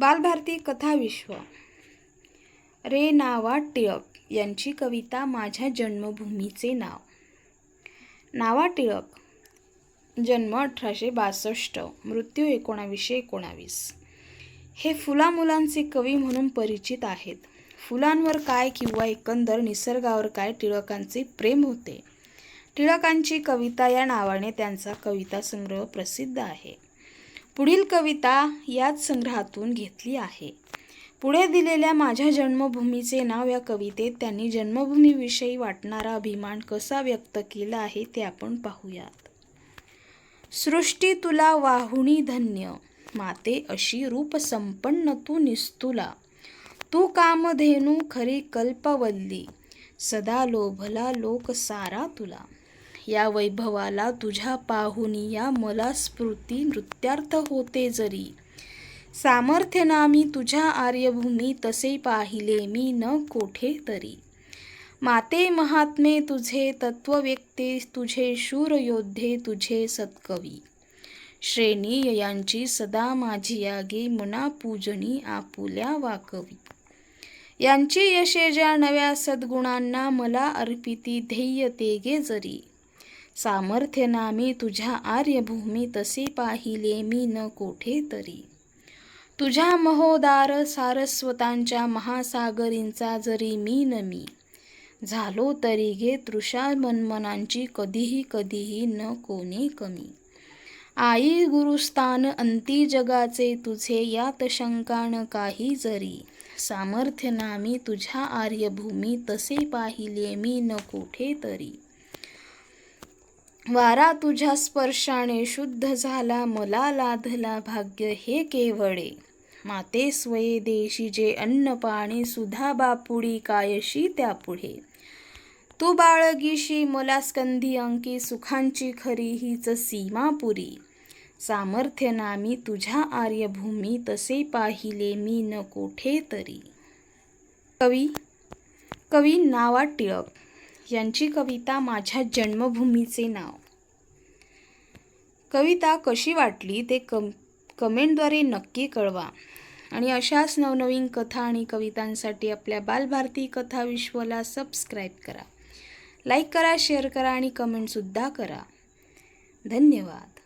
बालभारती कथाविश्व रे नावा टिळक यांची कविता माझ्या जन्मभूमीचे नाव. नावा टिळक जन्म अठराशे बासष्ट मृत्यू एकोणावीसशे एकोणावीस. हे फुला मुलांचे कवी म्हणून परिचित आहेत. फुलांवर काय किंवा एकंदर निसर्गावर काय टिळकांचे प्रेम होते? टिळकांची कविता या नावाने त्यांचा कविता संग्रह प्रसिद्ध आहे. पुढील कविता याच संग्रहातून घेतली आहे. पुढे दिलेल्या माझ्या जन्मभूमीचे नाव या कवितेत त्यांनी जन्मभूमीविषयी वाटणारा अभिमान कसा व्यक्त केला आहे ते आपण पाहूयात. सृष्टी तुला वाहुणी धन्य माते अशी रूप संपन्न तू निस्तुला. तू कामधेनू खरी कल्पवल्ली सदा लोभला लोक सारा तुला. या वैभवाला तुझ्या पाहुनी या मला स्फूर्ती नृत्यार्थ होते जरी. सामर्थ्य नामी तुझ्या आर्यभूमी तसे पाहिले मी न कोठे तरी. माते महात्मे तुझे तत्वव्यक्ते तुझे शूर योद्धे तुझे सत्कवी. श्रेणी यांची सदा माझी यागे मना पूजनी आपुल्या वाकवी यांची यशे ज्या नव्या सद्गुणांना मला अर्पिती ध्येय तेगे जरी. सामर्थ्य नामी तुझ्या आर्यभूमी तसे पाहिले मी न कोठे तरी तुझ्या महोदार सारस्वतांच्या महासागरींचा जरी मी न मी झालो तरी घे तृषा मनमनांची कधीही कधीही न कोणी कमी. आई गुरुस्थान अंती जगाचे तुझे यात शंकान काही जरी सामर्थ्य नामी तुझ्या आर्यभूमी तसे पाहिले मी न कोठे तरी वारा तुझ्या स्पर्शाने शुद्ध झाला मला लाधला भाग्य हे केवळे माते स्वये देशी जे अन्न पाणी सुधा बापुडी कायशी त्यापुढे. तू बाळगीशी मला स्कंधी अंकी सुखांची खरी हीच सीमापुरी सामर्थ्य नामी तुझ्या आर्यभूमी तसे पाहिले मी न कोठे तरी. कवी कवी नावा टिळक. यांची कविता माझ्या जन्मभूमीचे नाव. कविता कशी वाटली ते कम कमेंटद्वारे नक्की कळवा. आणि अशाच नवनवीन कथा आणि कवितांसाठी आपल्या बालभारती कथा विश्वला सबस्क्राईब करा. लाईक करा शेअर करा आणि कमेंटसुद्धा करा. धन्यवाद.